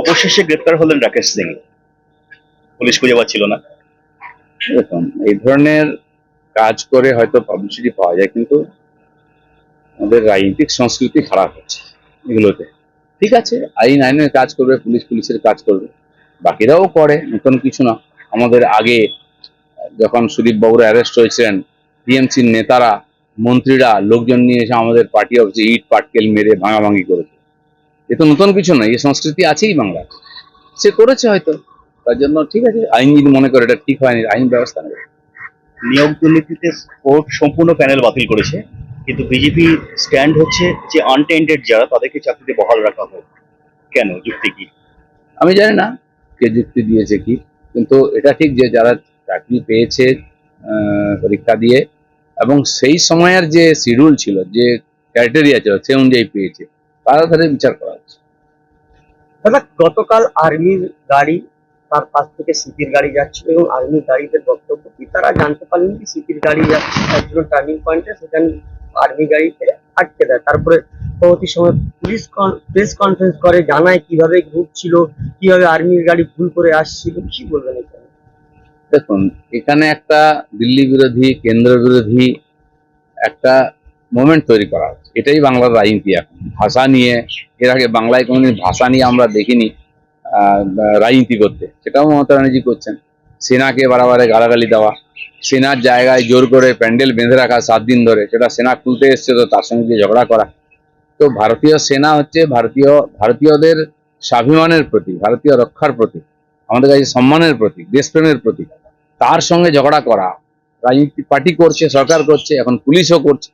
অবশেষে গ্রেপ্তার হলেন রাকেশ সিং। পুলিশ খুঁজে পাচ্ছিল না। দেখুন এই ধরনের কাজ করে হয়তো পাবলিসিটি পাওয়া যায়, কিন্তু আমাদের রাজনৈতিক সংস্কৃতি খারাপ হচ্ছে এগুলোতে। ঠিক আছে, আইন আইনের কাজ করবে, পুলিশ পুলিশের কাজ করবে, বাকিরাও করে, নতুন কিছু না। আমাদের আগে যখন সুদীপ বাবুরা অ্যারেস্ট হয়েছিলেন, টিএমসির নেতারা, মন্ত্রীরা, লোকজন নিয়ে এসে আমাদের পার্টি অফিসে ইট, পাটকেল মেরে ভাঙাভাঙি করেছে। এ তো নতুন কিছু নয় এই সংস্কৃতি আছেই বাংলা। সে করেছে হয়তো তার জন্য ঠিক আছে আইন যদি মনে করে এটা ঠিক হয়নি আইন ব্যবস্থা নেবে। নিয়োগ দুর্নীতিতে কোর্ট সম্পূর্ণ প্যানেল বাতিল করেছে কিন্তু বিজেপি স্ট্যান্ড হচ্ছে যে আনটেন্ডেড যারা তাদেরকে চাকরিতে বহাল রাখা হোক। কেন? যুক্তি কি? আমি জানি না কে যুক্তি দিয়েছে কি কিন্তু এটা ঠিক যে যারা চাকরি পেয়েছে পরীক্ষা দিয়ে এবং সেই সময়ের যে শিডিউল ছিল যে ক্রাইটেরিয়া ছিল সে অনুযায়ী পেয়েছে তারা তাদের বিচার করা দাদা, গতকাল আর্মির গাড়ি তার পাশ থেকে সিপির গাড়ি যাচ্ছিল এবং আর্মির গাড়িতে বক্তব্য কি? তারা জানতে পারলেন কি সিপির গাড়ি যাচ্ছে তার জন্য টার্নিং পয়েন্টে সেখানে আর্মি গাড়িতে আটকে দেয়। তারপরে পরবর্তী সময় পুলিশ প্রেস কনফারেন্স করে, জানায় কীভাবে গ্রুপ ছিল, কীভাবে আর্মির গাড়ি ভুল করে আসছিল, কি বলবেন এখানে? দেখুন, এখানে একটা দিল্লি বিরোধী, কেন্দ্র বিরোধী, একটা মোমেন্ট তৈরি করা হচ্ছে। এটাই বাংলার রাজনীতি এখন। ভাষা নিয়ে, এর আগে বাংলায় কোনোদিন ভাষা নিয়ে আমরা দেখিনি রাজনীতি করতে। সেটাও মমতা ব্যানার্জি করছেন। সেনাকে বারাবারে গালাগালি দেওয়া। সেনার জায়গায় জোর করে প্যান্ডেল বেঁধে রাখা সাত দিন ধরে। সেটা সেনা খুলতে এসছে, তো তার সঙ্গে ঝগড়া করা। তো ভারতীয় সেনা হচ্ছে ভারতীয়, ভারতীয়দের স্বাভিমানের প্রতি ভারতীয় রক্ষার প্রতি আমাদের কাছে সম্মানের প্রতীক, দেশপ্রেমের প্রতীক। তার সঙ্গে ঝগড়া করা। রাজনীতি পার্টি করছে, সরকার করছে, এখন পুলিশও করছে।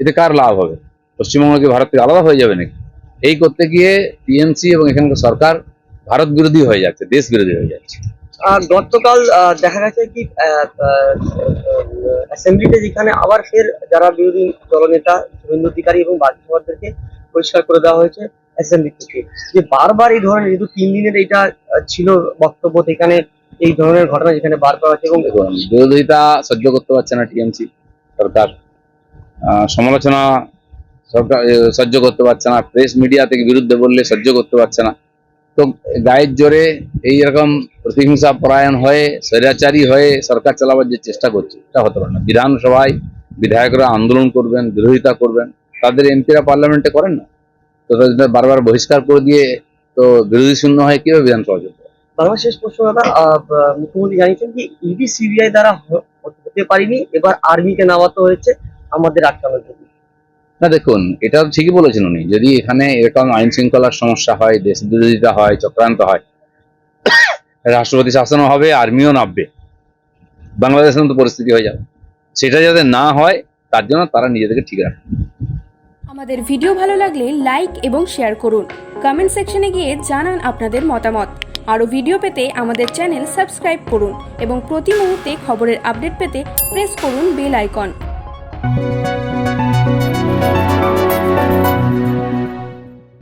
এতে কার লাভ হবে? পশ্চিমবঙ্গ কি ভারত থেকে আলাদা হয়ে যাবে নাকি? এই করতে গিয়ে টিএমসি এবং এখানকার সরকার ভারত বিরোধী হয়ে যাচ্ছে দেশ বিরোধী হয়ে যাচ্ছে। গতকাল দেখা গেছে কি অ্যাসেম্বলিতে যেখানে আবার ফের যারা বিরোধী দলনেতা শুভেন্দু অধিকারী এবং বাকি সভাদেরকে পরিষ্কার করে দেওয়া হয়েছে অ্যাসেম্বলি থেকে যে বারবার এই ধরনের যেহেতু তিন দিনের এইটা ছিল বক্তব্য এখানে এই ধরনের ঘটনা যেখানে বারবার হচ্ছে এবং বিরোধিতা সহ্য করতে পারছে না টিএমসি সরকার। সমালোচনা সরকার সহ্য করতে পারছে না। প্রেস মিডিয়া থেকে বিরুদ্ধে বললে সহ্য করতে পারছে না। তো গায়ের জোরে এই রকম প্রতিহিংসা পরায়ণ হয়ে, স্বৈরাচারী হয়ে সরকার চালাবার যে চেষ্টা করছে, এটা হতে পারে না। বিধানসভায় বিধায়করা আন্দোলন করবেন, বিরোধিতা করবেন, তাদের এমপিরা পার্লামেন্টে করেন না। তো তাদের বারবার বহিষ্কার করে দিয়ে তো বিরোধী শূন্য হয় কীভাবে বিধানসভা চলবে? বাংলা শেষ প্রশ্ন মুখ্যমন্ত্রী জানিয়েছেন কি, ইডি, সিবিআই দ্বারা হতে পারিনি, এবার আর্মিকে নামাতে হয়েছে। আমাদের আটকানোর জন্য না দেখুন এটা ঠিকই বলেছেন উনি। যদি এখানে এরকম আইন শৃঙ্খলার সমস্যা হয় দেশ বিরোধিতা হয় চক্রান্ত হয় রাষ্ট্রপতি শাসনও হবে আর্মিও নামবে বাংলাদেশের মতো পরিস্থিতি হয়ে যাবে। সেটা যাতে না হয় তার জন্য তারা নিজেদেরকে ঠিক রাখে। আমাদের ভিডিও ভালো লাগলে লাইক এবং শেয়ার করুন। কমেন্ট সেকশনে গিয়ে জানান আপনাদের মতামত। আরও ভিডিও পেতে আমাদের চ্যানেল সাবস্ক্রাইব করুন এবং প্রতি মুহূর্তে খবরের আপডেট পেতে প্রেস করুন বেল আইকন। Música